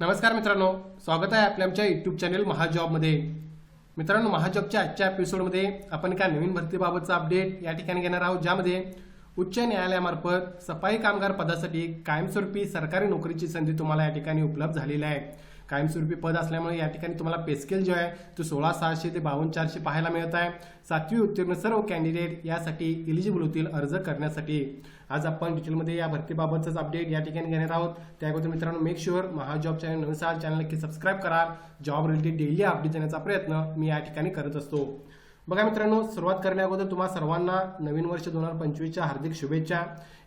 नमस्कार मित्रांनो स्वागत आहे आपल्या आमच्या युट्यूब चॅनल महाजॉबमध्ये. मित्रांनो महाजॉबच्या आजच्या एपिसोडमध्ये आपण एका नवीन भरतीबाबतचा अपडेट या ठिकाणी घेणार आहोत ज्यामध्ये उच्च न्यायालयामार्फत सफाई कामगार पदासाठी कायमस्वरूपी सरकारी नोकरीची संधी तुम्हाला या ठिकाणी उपलब्ध झालेली आहे. कायमस्वरूपी पद असल्यामुळे या ठिकाणी तुम्हाला पेस्केल जो आहे तो सोळा सहाशे ते बावन्न चारशे पाहायला मिळत आहे सातवी उत्तीर्ण सर्व कॅन्डिडेट यासाठी इलिजिबल होतील अर्ज करण्यासाठी. आज आपण डिटेलमध्ये या भरतीबाबतचाच अपडेट या ठिकाणी घेणार आहोत. त्या अगोदर मित्रांनो मेक शुअर महाजॉब चॅनल नवीन साल चॅनल नक्की सबस्क्राईब करा. जॉब रिलेटेड डेली अपडेट देण्याचा प्रयत्न मी या ठिकाणी करत असतो. बघा मित्रांनो सुरुवात करण्याअगोदर तुम्हाला तुम्हा सर्वांना नवीन वर्ष दोन हजार पंचवीसच्या हार्दिक शुभेच्छा.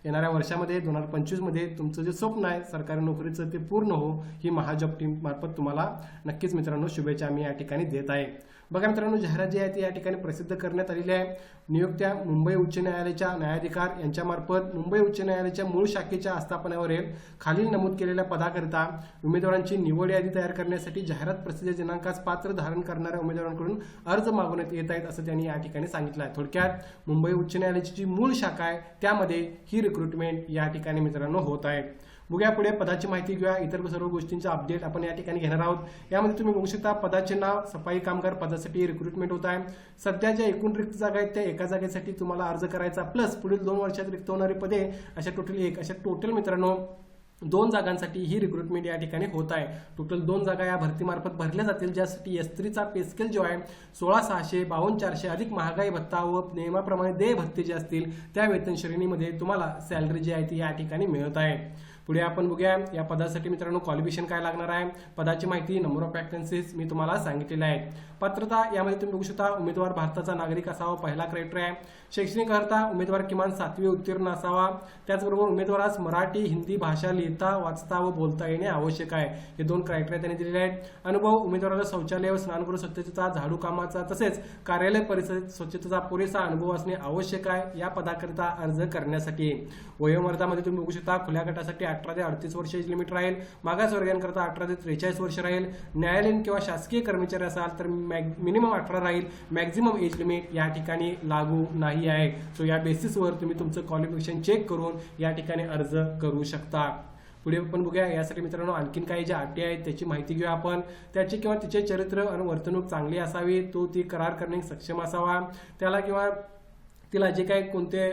येणाऱ्या वर्षामध्ये दोन हजार पंचवीसमध्ये तुमचं जे स्वप्न आहे सरकारी नोकरीचं ते पूर्ण हो ही महाजॉब टीम मार्फत तुम्हाला नक्कीच मित्रांनो शुभेच्छा मी या ठिकाणी देत आहे. बघा मित्रांनो जाहिरात जी आहे ती या ठिकाणी प्रसिद्ध करण्यात आलेली आहे. नियुक्त्या मुंबई उच्च न्यायालयाच्या न्यायाधिकार यांच्यामार्फत मुंबई उच्च न्यायालयाच्या मूळ शाखेच्या आस्थापनावरील खालील नमूद केलेल्या पदाकरिता उमेदवारांची निवड यादी तयार करण्यासाठी जाहिरात प्रसिद्ध दिनांकास पात्र धारण करणाऱ्या उमेदवारांकडून अर्ज मागवण्यात येत आहेत. असं त्यांनी या ठिकाणी सांगितलं आहे. थोडक्यात मुंबई उच्च न्यायालयाची जी मूळ शाखा आहे त्यामध्ये ही रिक्रुटमेंट या ठिकाणी मित्रांनो होत आहे. बघूया पुढे पदाची माहिती घेऊया. इतर सर्व गोष्टींचा अपडेट आपण या ठिकाणी घेणार आहोत. यामध्ये तुम्ही बघू शकता पदाचे नाव सफाई कामगार पदासाठी रिक्रुटमेंट होत आहे. सध्या ज्या एकूण रिक्त जागा आहेत त्या एका जागेसाठी तुम्हाला अर्ज करायचा. प्लस पुढील दोन वर्षात रिक्त होणारी पदे अशा टोटल एक अशा टोटल मित्रांनो दोन जागांसाठी ही रिक्रुटमेंट या ठिकाणी होत आहे. टोटल दोन जागा या भरतीमार्फत भरल्या जातील ज्यासाठी एस्त्रीचा पे स्केल जो आहे सोळा सहाशे बावन्न चारशे अधिक महागाई भत्ता व नियमाप्रमाणे देय भत्ते जे असतील त्या वेतन श्रेणीमध्ये तुम्हाला सॅलरी जी आहे ती या ठिकाणी मिळत आहे. पुढे आपण बघूया या पदासाठी मित्रांनो क्वालिफिकेशन काय लागणार आहे. पदाची माहिती नंबर ऑफ वॅकन्सीज मी तुम्हाला सांगितलेलं आहे. पात्रता यामध्ये तुम्ही बघू शकता उमेदवार भारताचा नागरिक असावा पहिला क्रायटेरिया आहे. शैक्षणिक अर्हता उमेदवार किमान सातवी उत्तीर्ण असावा. त्याचबरोबर उमेदवारास मराठी हिंदी भाषा लिहिता वाचता व बोलता येणे आवश्यक आहे. हे दोन क्रायटेरिया त्यांनी दिलेले आहेत. अनुभव उमेदवाराला शौचालय व स्नानगृह स्वच्छतेचा झाडू कामाचा तसेच कार्यालय परिसर स्वच्छतेचा पुरेसा अनुभव असणे आवश्यक आहे. या पदाकरिता अर्ज करण्यासाठी. वयोमर्यादामध्ये तुम्ही बघू शकता खुल्या गटासाठी अठरा ते अडतीस वर्ष लिमिट राहील. मागास वर्गांकरता अठरा ते त्रेचाळीस वर्ष राहील. न्यायालयीन किंवा शासकीय कर्मचारी असाल तर मिनिमम अठरा राहील. मॅक्झिमम एज लिमिट या ठिकाणी लागू नाही आहे. सो या बेसिसवर तुम्ही तुमचं क्वालिफिकेशन चेक करून या ठिकाणी अर्ज करू शकता. पुढे आपण बघूया. यासाठी मित्रांनो आणखीन काही ज्या अटी आहेत त्याची माहिती घेऊया आपण. त्याची किंवा तिचे चरित्र आणि वर्तणूक चांगली असावी तो ती करार करणे सक्षम असावा. त्याला किंवा तिला जे काही कोणते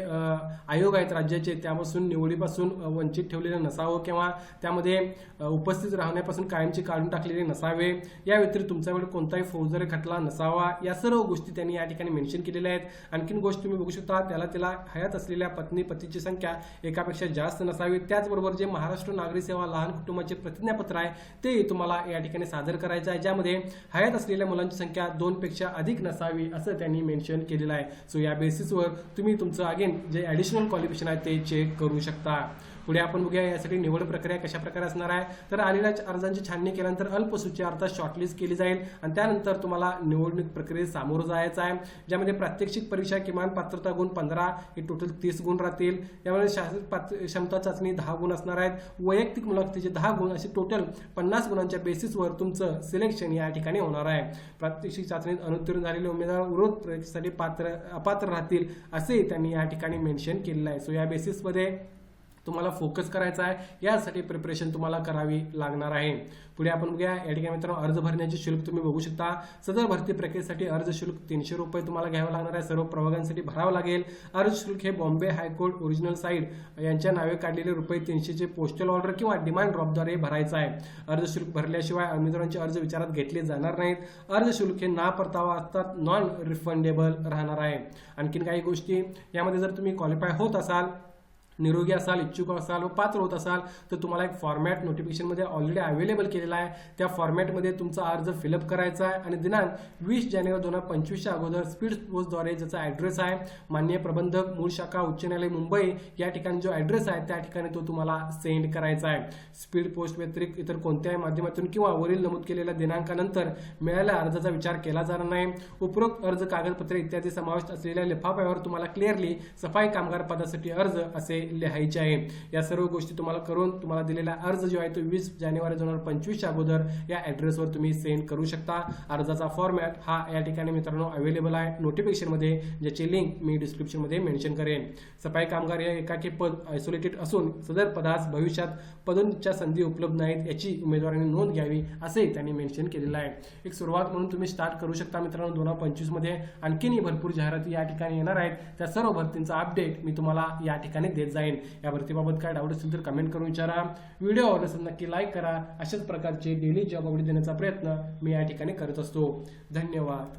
आयोग आहेत राज्याचे त्यापासून निवडीपासून वंचित ठेवलेलं नसावं किंवा त्यामध्ये उपस्थित राहण्यापासून कायमची काढून टाकलेले नसावे या व्यतिरिक्त तुमच्याकडे कोणताही फौजदारी खटला नसावा या सर्व गोष्टी त्यांनी या ठिकाणी मेन्शन केलेल्या आहेत. आणखीन गोष्ट तुम्ही बघू शकता त्याला तिला हयात असलेल्या पत्नी पतीची संख्या एकापेक्षा जास्त नसावी. त्याचबरोबर जे महाराष्ट्र नागरी सेवा लहान कुटुंबाचे प्रतिज्ञापत्र आहे ते तुम्हाला या ठिकाणी सादर करायचं आहे ज्यामध्ये हयात असलेल्या मुलांची संख्या दोनपेक्षा अधिक नसावी असं त्यांनी मेन्शन केलेलं आहे. सो या बेसिसवर तुम्ही तुमचं अगेन जे ॲडिशनल क्वालिफिकेशन आहे ते चेक करू शकता. पुढे आपण बघूया यासाठी निवड प्रक्रिया कशा प्रकारे असणार आहे. तर आलेल्या अर्जांची छाननी केल्यानंतर अल्पसूची अर्थात शॉर्टलिस्ट केली जाईल आणि त्यानंतर तुम्हाला निवडणूक प्रक्रियेत सामोरं जायचं आहे. ज्यामध्ये प्रात्यक्षिक परीक्षा किमान पात्रता गुण पंधरा हे टोटल तीस गुण राहतील. यामध्ये शारीरिक पात्र क्षमता चाचणी दहा गुण असणार आहेत. वैयक्तिक मुलाखतीचे दहा गुण असे टोटल पन्नास गुणांच्या बेसिसवर तुमचं सिलेक्शन या ठिकाणी होणार आहे. प्रात्यक्षिक चाचणीत अनुत्तीर्ण झालेले उमेदवार विरोध परीक्षेसाठी पात्र अपात्र राहतील. असे त्यांनी या ठिकाणी मेन्शन केलेलं आहे. सो या बेसिसमध्ये तुम्हाला फोकस करायचा आहे यासाठी प्रिपरेशन तुम्हाला करावी लागणार आहे. पुढे आपण बघूया या ठिकाणी मित्रांनो अर्ज भरण्याचे शुल्क तुम्ही बघू शकता. सदर भरती प्रक्रियेसाठी अर्ज शुल्क तीनशे रुपये तुम्हाला घ्यावं लागणार आहे. सर्व प्रभागांसाठी भरावं लागेल. अर्ज शुल्क हे बॉम्बे हायकोर्ट ओरिजिनल साईड यांच्या नावे काढलेले रुपये तीनशेचे पोस्टल ऑर्डर किंवा डिमांड ड्रॉपद्वारे भरायचं आहे. अर्ज शुल्क भरल्याशिवाय उमेदवारांचे अर्ज विचारात घेतले जाणार नाहीत. अर्ज शुल्क हे ना परतावा असतात नॉन रिफंडेबल राहणार आहे. आणखीन काही गोष्टी यामध्ये जर तुम्ही क्वालिफाय होत असाल निरोगी असाल इच्छुक असाल व पात्र होत असाल तर तुम्हाला एक फॉर्मॅट नोटिफिकेशनमध्ये ऑलरेडी अवेलेबल केलेला आहे. त्या फॉर्मॅटमध्ये तुमचा अर्ज फिलअप करायचा आहे आणि दिनांक वीस जानेवारी दोन हजार पंचवीसच्या अगोदर स्पीड पोस्टद्वारे ज्याचा ॲड्रेस आहे मान्य प्रबंधक मूळ शाखा उच्च न्यायालय मुंबई या ठिकाणी जो ॲड्रेस आहे त्या ठिकाणी तो तुम्हाला सेंड करायचा आहे. स्पीड पोस्ट व्यतिरिक्त इतर कोणत्याही माध्यमातून किंवा वरील नमूद केलेल्या दिनांकानंतर मिळालेल्या अर्जाचा विचार केला जाणार नाही. उपरोक्त अर्ज कागदपत्रे इत्यादी समाविष्ट असलेल्या लिफाफ्यावर तुम्हाला क्लिअरली सफाई कामगार पदासाठी अर्ज असे लिहायचे आहे. या सर्व गोष्टी तुम्हाला करून तुम्हाला दिलेला अर्ज जो आहे तो वीस जानेवारी दोन हजार पंचवीसच्या अगोदर या ॲड्रेसवर तुम्ही सेंड करू शकता. अर्जाचा फॉर्मॅट हा या ठिकाणी मित्रांनो अवेलेबल आहे. नोटिफिकेशनमध्ये ज्याची लिंक मी डिस्क्रिप्शनमध्ये मेन्शन करेन. सफाई कामगार हे एकाकी पद आयसोलेटेड असून सदर पदास भविष्यात पदोन्नतीच्या संधी उपलब्ध नाहीत याची उमेदवारांनी नोंद घ्यावी असे त्यांनी मेन्शन केलेलं आहे. एक सुरुवात म्हणून तुम्ही स्टार्ट करू शकता मित्रांनो दोन हजार पंचवीसमध्ये आणखीनही भरपूर जाहिराती या ठिकाणी येणार आहेत. त्या सर्व भरतींचा अपडेट मी तुम्हाला या ठिकाणी देत जाईन या भरतीबाबत काय डाऊट असेल तर कमेंट करून विचारा. व्हिडिओ आवडला असेल नक्की लाईक करा. अशाच प्रकारचे डेली जॉब अपडेट देण्याचा प्रयत्न मी या ठिकाणी करत असतो. धन्यवाद.